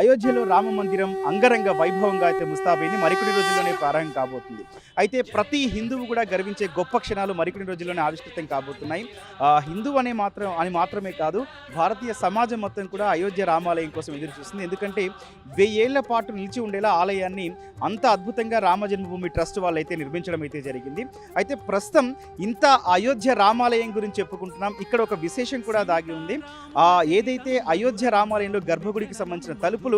అయోధ్యలో రామ మందిరం అంగరంగ వైభవంగా అయితే ముస్తాబైంది. మరికొన్ని రోజుల్లోనే ప్రారంభం కాబోతుంది. అయితే ప్రతి హిందువు కూడా గర్వించే గొప్ప క్షణాలు మరికొన్ని రోజుల్లోనే ఆవిష్కృతం కాబోతున్నాయి. హిందూ అనే మాత్రం అని మాత్రమే కాదు భారతీయ సమాజం మొత్తం కూడా అయోధ్య రామాలయం కోసం ఎదురు చూస్తుంది. ఎందుకంటే వెయ్యేళ్ళ పాటు నిలిచి ఉండేలా ఆలయాన్ని అంత అద్భుతంగా రామ జన్మభూమి ట్రస్ట్ వాళ్ళు అయితే నిర్మించడం అయితే జరిగింది. అయితే ప్రస్తుతం ఇంత అయోధ్య రామాలయం గురించి చెప్పుకుంటున్నాం. ఇక్కడ ఒక విశేషం కూడా దాగి ఉంది. ఏదైతే అయోధ్య రామాలయంలో గర్భగుడికి సంబంధించిన తలుపులు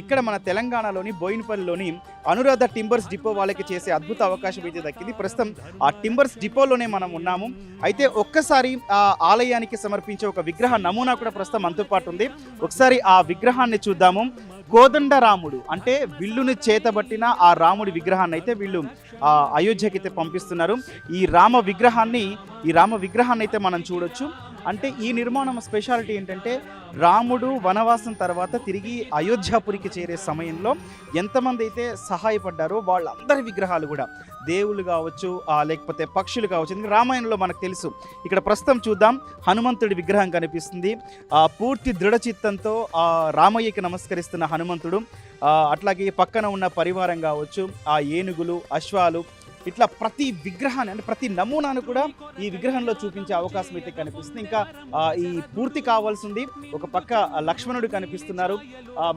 ఇక్కడ మన తెలంగాణలోని బోయినపల్లిలోని అనురాధ టింబర్స్ డిపో వాళ్ళకి చేసే అద్భుత అవకాశం అయితే దక్కింది. ప్రస్తుతం ఆ టింబర్స్ డిపోలోనే మనం ఉన్నాము. అయితే ఒక్కసారి ఆ ఆలయానికి సమర్పించే ఒక విగ్రహ నమూనా కూడా ప్రస్తుతం మనతో పాటు ఉంది. ఒకసారి ఆ విగ్రహాన్ని చూద్దాము. కోదండరాముడు అంటే విల్లుని చేతబట్టిన ఆ రాముడి విగ్రహాన్ని అయితే వీళ్ళు ఆ అయోధ్యకి అయితే పంపిస్తున్నారు. ఈ రామ విగ్రహాన్ని ఈ రామ విగ్రహాన్ని అయితే మనం చూడొచ్చు. అంటే ఈ నిర్మాణం స్పెషాలిటీ ఏంటంటే రాముడు వనవాసం తర్వాత తిరిగి అయోధ్యాపురికి చేరే సమయంలో ఎంతమంది అయితే సహాయపడ్డారో వాళ్ళందరి విగ్రహాలు కూడా దేవుళ్ళు కావచ్చు లేకపోతే పక్షులు కావచ్చు ఎందుకంటే రామాయణంలో మనకు తెలుసు. ఇక్కడ ప్రస్తుతం చూద్దాం. హనుమంతుడి విగ్రహం కనిపిస్తుంది. ఆ పూర్తి దృఢ చిత్తంతో ఆ రామయ్యకి నమస్కరిస్తున్న హనుమంతుడు. అట్లాగే పక్కన ఉన్న పరివారం కావచ్చు ఆ ఏనుగులు అశ్వాలు ఇట్లా ప్రతి విగ్రహాన్ని అంటే ప్రతి నమూనాను కూడా ఈ విగ్రహంలో చూపించే అవకాశం అయితే కనిపిస్తుంది. ఇంకా ఈ పూర్తి కావాల్సింది ఒక పక్క లక్ష్మణుడు కనిపిస్తున్నారు.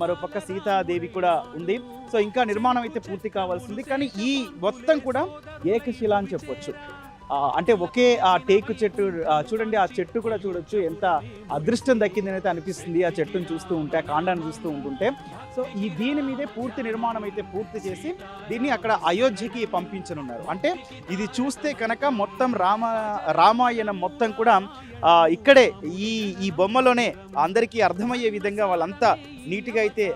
మరో పక్క సీతాదేవి కూడా ఉంది. సో ఇంకా నిర్మాణం అయితే పూర్తి కావాల్సింది. కానీ ఈ మొత్తం కూడా ఏకశిలా అని చెప్పొచ్చు. అంటే ఒకే ఆ టేకు చెట్టు చూడండి ఆ చెట్టు కూడా చూడొచ్చు. ఎంత అదృష్టం దక్కిందని అయితే అనిపిస్తుంది ఆ చెట్టును చూస్తూ ఉంటే ఆ కాండాన్ని చూస్తూ ఉంటుంటే. సో ఈ దీని మీదే పూర్తి నిర్మాణం అయితే పూర్తి చేసి దీన్ని అక్కడ అయోధ్యకి పంపించనున్నారు. అంటే ఇది చూస్తే కనుక మొత్తం రామ రామాయణం మొత్తం కూడా ఇక్కడే ఈ ఈ బొమ్మలోనే అందరికీ అర్థమయ్యే విధంగా వాళ్ళంతా నీట్గా అయితే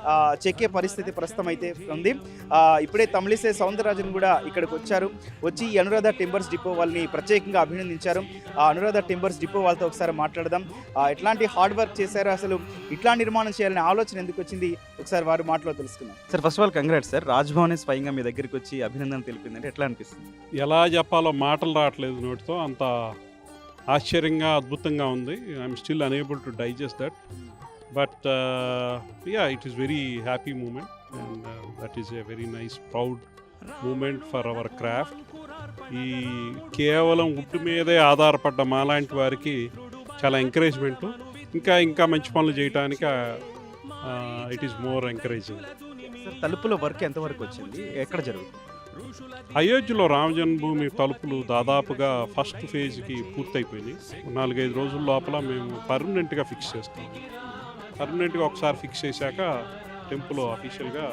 చెక్కే పరిస్థితి ప్రస్తుతం అయితే ఉంది. ఆ, ఇప్పుడే తమిళిసే సౌందరరాజన్ కూడా ఇక్కడికి వచ్చారు. వచ్చి ఈ అనురాధ టింబర్స్ డిపో వాళ్ళని ప్రత్యేకంగా అభినందించారు. ఆ అనురాధ టింబర్స్ డిపో వాళ్ళతో ఒకసారి మాట్లాడదాం. ఎట్లాంటి హార్డ్ వర్క్ చేశారు అసలు? ఇట్లా నిర్మాణం చేయాలనే ఆలోచన ఎందుకు వచ్చింది? ఒకసారి వారి మాటలో తెలుసుకుందాం. Sir first of all congrats sir. Raj Bhavan స్వయంగా మీ దగ్గరికి వచ్చి అభినందన తెలిపిందంటే ఎట్లా అనిపిస్తుంది? ఎలా చెప్పాలో మాటలు రావట్లేదు నోటితో. అంత ఆశ్చర్యంగా అద్భుతంగా ఉంది. I'm still unable to digest that but yeah it is very happy moment and that is a very nice proud moment for our craft ఈ కేవలం ఉట్టు మీదే ఆధారపడ్డ మాలాంటి వారికి చాలా ఎంకరేజ్మెంట్ ఇంకా ఇంకా మంచి పనులు చేయడానికి ఇట్ ఈస్ మోర్ ఎంకరేజింగ్ తలుపుల వర్క్ ఎంతవరకు వచ్చింది? ఎక్కడ జరుగుతుంది? అయోధ్యలో రామ జన్మభూమి తలుపులు దాదాపుగా ఫస్ట్ ఫేజ్కి పూర్తయిపోయినాయి. నాలుగైదు రోజుల లోపల మేము పర్మనెంట్గా ఫిక్స్ చేస్తాం. పర్మనెంట్గా ఒకసారి ఫిక్స్ చేశాక టెంపుల్ అఫీషియల్గా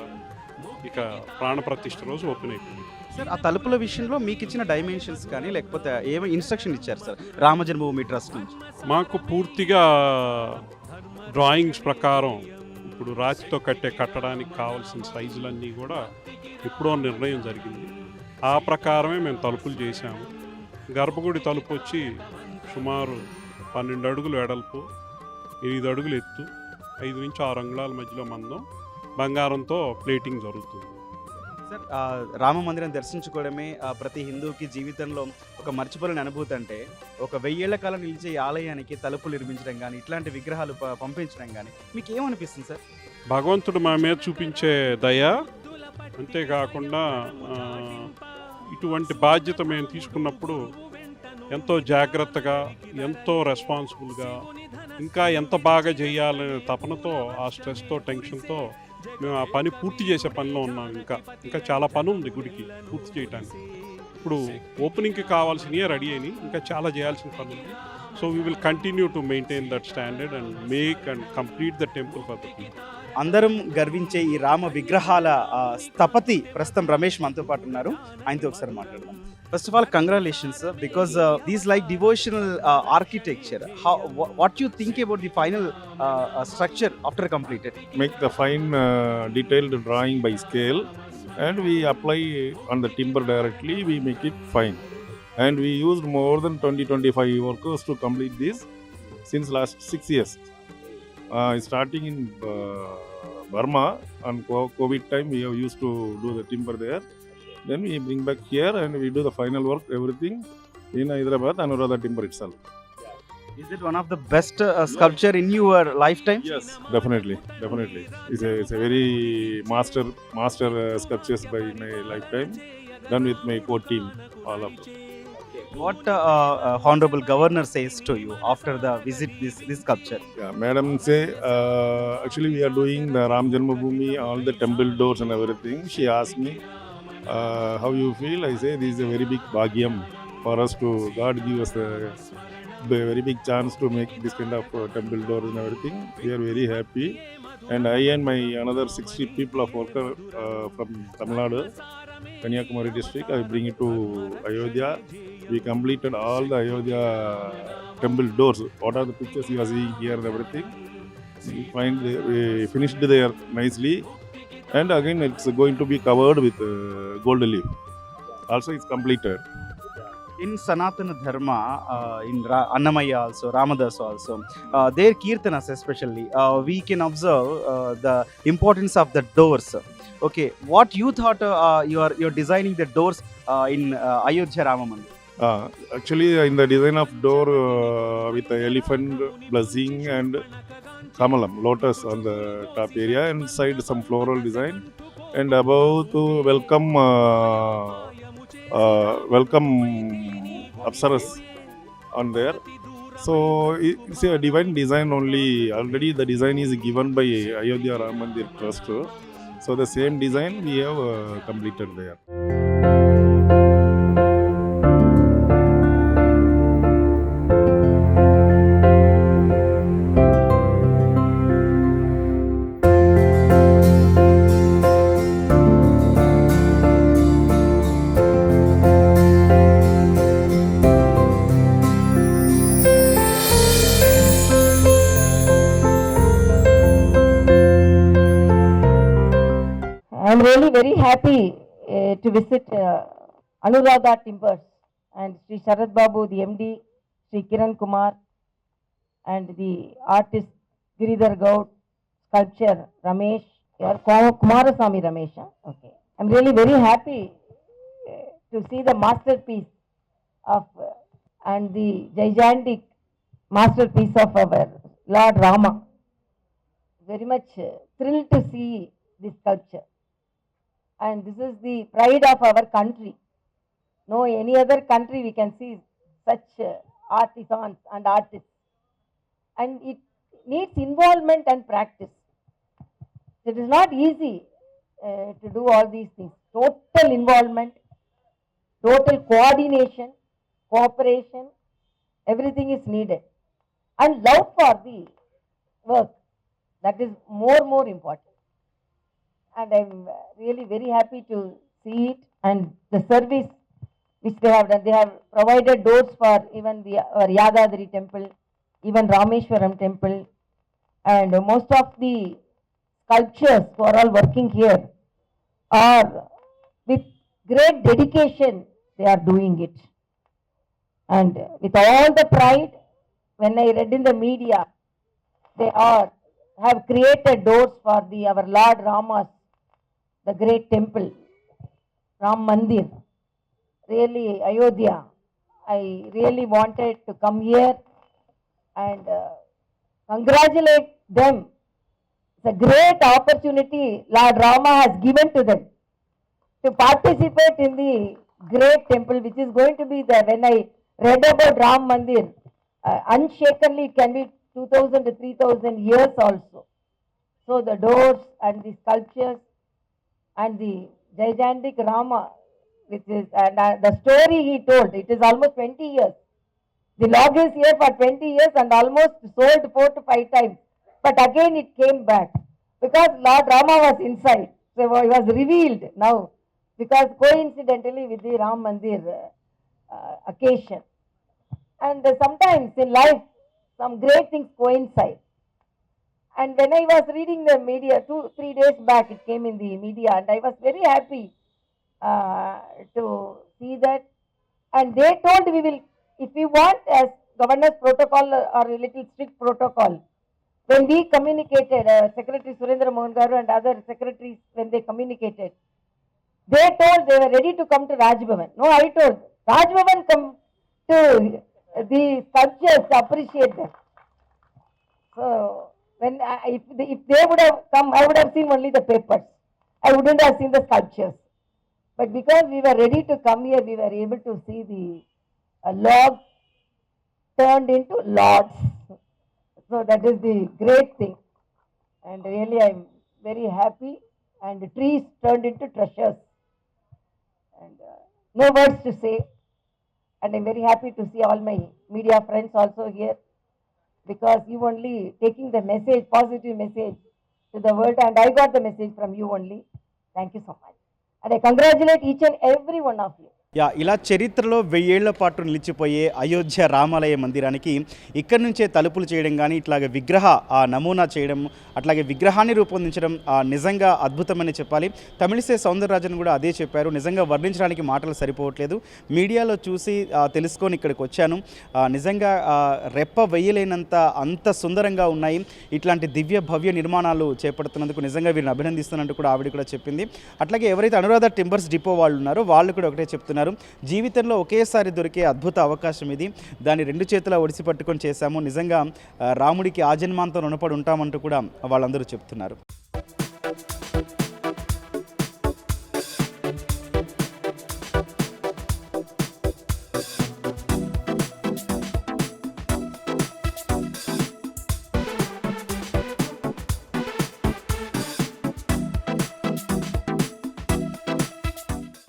ఇక ప్రాణప్రతిష్ఠ రోజు ఓపెన్ అయిపోయింది. సార్ ఆ తలుపుల విషయంలో మీకు ఇచ్చిన డైమెన్షన్స్ కానీ లేకపోతే ఏమి ఇన్స్ట్రక్షన్ ఇచ్చారు సార్ రామ జన్మభూమి ట్రస్ట్ నుంచి? మాకు పూర్తిగా డ్రాయింగ్స్ ప్రకారం ఇప్పుడు రాతితో కట్టే కట్టడానికి కావాల్సిన సైజులన్నీ కూడా ఎప్పుడో నిర్ణయం జరిగింది. ఆ ప్రకారమే మేము తలుపులు చేశాము. గర్భగుడి తలుపు వచ్చి సుమారు పన్నెండు అడుగులు వెడల్పు ఎనిమిది అడుగులు ఎత్తు ఐదు నుంచి ఆరు అంగుళాల మధ్యలో మందం బంగారంతో ప్లేటింగ్ జరుగుతుంది. సార్ రామ మందిరం దర్శించుకోవడమే ఆ ప్రతి హిందువుకి జీవితంలో ఒక మర్చిపోలేని అనుభూతి అంటే ఒక వెయ్యేళ్ళ కాలం నిలిచే ఆలయానికి తలుపులు నిర్మించడం కానీ ఇట్లాంటి విగ్రహాలు పంపించడం కానీ మీకు ఏమనిపిస్తుంది సార్? భగవంతుడు మా మీద చూపించే దయ అంతేకాకుండా ఇటువంటి బాధ్యత మేము తీసుకున్నప్పుడు ఎంతో జాగ్రత్తగా ఎంతో రెస్పాన్సిబుల్గా ఇంకా ఎంత బాగా చేయాలనే తపనతో ఆ స్ట్రెస్తో టెన్షన్తో మేము ఆ పని పూర్తి చేసే పనిలో ఉన్నాం ఇంకా. ఇంకా చాలా పని ఉంది గుడికి పూర్తి చేయడానికి ఇప్పుడు ఓపెనింగ్కి కావాల్సినవి రెడీ అయినాయి ఇంకా చాలా చేయాల్సిన పని ఉంది. So we will continue to maintain that standard and make and complete the temple for the people అందరం గర్వించే ఈ రామ విగ్రహాల స్థపతి ప్రస్తుతం రమేష్ మనతో పాటు ఉన్నారు. ఆయనతో ఒకసారి మాట్లాడదాం. First of all congratulations because these like devotional architecture how what you think about the final structure after completed make the fine detailed drawing by scale and we apply on the timber directly we make it fine and we used more than twenty twenty five workers to complete this since last six years starting in uh, burma on covid time we have used to do the timber there then we bring back here and we do the final work everything in hyderabad anuradha timber itself Is it one of the best uh, sculpture in your lifetime? Yes, definitely, definitely. It's a, it's a very master master uh, sculptures by my lifetime, done with my core team, all of them. What uh, uh, honorable governor says to you after the visit this this sculpture? Yeah, madam say uh, actually we are doing the Ram Janmabhoomi, all the temple doors and everything. She asked me uh, how you feel. I say this is a very big bhagyam for us to God give us a, a very big chance to make this kind of temple doors and everything. We are very happy. And I and my another 60 people of worker uh, from Tamil Nadu, Kanyakumari district, I bring it to Ayodhya. We completed all the Ayodhya temple doors. What are the pictures you are seeing here and everything? We find we finished there nicely, and again it's going to be covered with uh, gold leaf. Also, it's completed. In Sanatana Dharma, uh, in Ra- Annamaya also, Ramadas also, uh, their kirtanas especially, uh, we can observe uh, the importance of the doors. Okay, what you thought uh, you are you're designing the doors uh, in uh, Ayodhya Rama Mandir? Uh, actually, in the design of door uh, with the elephant blessing and kamalam, lotus on the top area, and side some floral design, and above to welcome uh, uh, welcome apsaras on there. So it's a divine design only. Already the design is given by Ayodhya Ram Mandir Trust. So the same design we have uh, completed there. Really very happy uh, to visit uh, Anuradha Timbers and Sri Sharad Babu, the MD, Sri Kiran Kumar, and the artist Giridhar Gaud, sculpture Ramesh, yeah, Kuma- Kumarasamy Ramesh. Okay. I'm really very happy uh, to see the masterpiece of uh, and the gigantic masterpiece of our Lord Rama. Very much uh, thrilled to see this sculpture and this is the pride of our country. No any other country we can see such uh, artisans and artists. And it needs involvement and practice. It is not easy uh, to do all these things. Total involvement, total coordination, cooperation, everything is needed. And love for the work. That is more, more important and I'm really very happy to see it and the service which they have done. They have provided doors for even the our Yadadri temple, even Rameshwaram temple, and most of the sculptures who are all working here are with great dedication they are doing it. And with all the pride, when I read in the media, they are have created doors for the our Lord Rama's the great temple, Ram Mandir, really Ayodhya. I really wanted to come here and uh, congratulate them. It's a great opportunity Lord Rama has given to them to participate in the great temple, which is going to be there. When I read about Ram Mandir, uh, unshakenly it can be 2000 to 3000 years also. So the doors and the sculptures and the gigantic Rama, which is, and uh, the story he told, it is almost 20 years. The log is here for 20 years and almost sold four to five times. But again it came back because Lord Rama was inside. So he was revealed now because coincidentally with the Ram Mandir uh, uh, occasion. And uh, sometimes in life, some great things coincide. And when I was reading the media, two, three days back, it came in the media, and I was very happy uh, to see that. And they told we will, if we want as governor's protocol or a little strict protocol, when we communicated, uh, Secretary Surendra Mohan Garu and other secretaries, when they communicated, they told they were ready to come to Raj. No, I told Raj come to the sculptures appreciate them. So when I, if they, if they would have come, I would have seen only the papers. I wouldn't have seen the sculptures. But because we were ready to come here, we were able to see the uh, log turned into lords. So that is the great thing. And really, I'm very happy. And the trees turned into treasures. And uh, no words to say. And I'm very happy to see all my media friends also here because you only taking the message, positive message to the world, and I got the message from you only. Thank you so much. And I congratulate each and every one of you. Yeah ఇలా చరిత్రలో వెయ్యేళ్ళ పాటు నిలిచిపోయే అయోధ్య రామాలయ మందిరానికి ఇక్కడి నుంచే తలుపులు చేయడం కానీ ఇట్లాగే విగ్రహ ఆ నమూనా చేయడం అట్లాగే విగ్రహాన్ని రూపొందించడం నిజంగా అద్భుతమని చెప్పాలి. తమిళిసే సౌందరరాజన్ కూడా అదే చెప్పారు. నిజంగా వర్ణించడానికి మాటలు సరిపోవట్లేదు. మీడియాలో చూసి తెలుసుకొని ఇక్కడికి వచ్చాను. నిజంగా రెప్ప వెయ్యలేనంత అంత సుందరంగా ఉన్నాయి. ఇట్లాంటి దివ్య భవ్య నిర్మాణాలు చేపడుతున్నందుకు నిజంగా వీరిని అభినందిస్తున్నట్టు కూడా ఆవిడ కూడా చెప్పింది. అట్లాగే ఎవరైతే అనురాధ టింబర్స్ డిపో వాళ్ళు ఉన్నారో వాళ్ళు కూడా ఒకటే చెప్తున్నారు. జీవితంలో ఒకేసారి దొరికే అద్భుత అవకాశం ఇది. దాన్ని రెండు చేతుల ఒడిసి పట్టుకొని చేశాము. నిజంగా రాముడికి ఆజన్మాంతం రుణపడి ఉంటామంటూ కూడా వాళ్ళందరూ చెప్తున్నారు.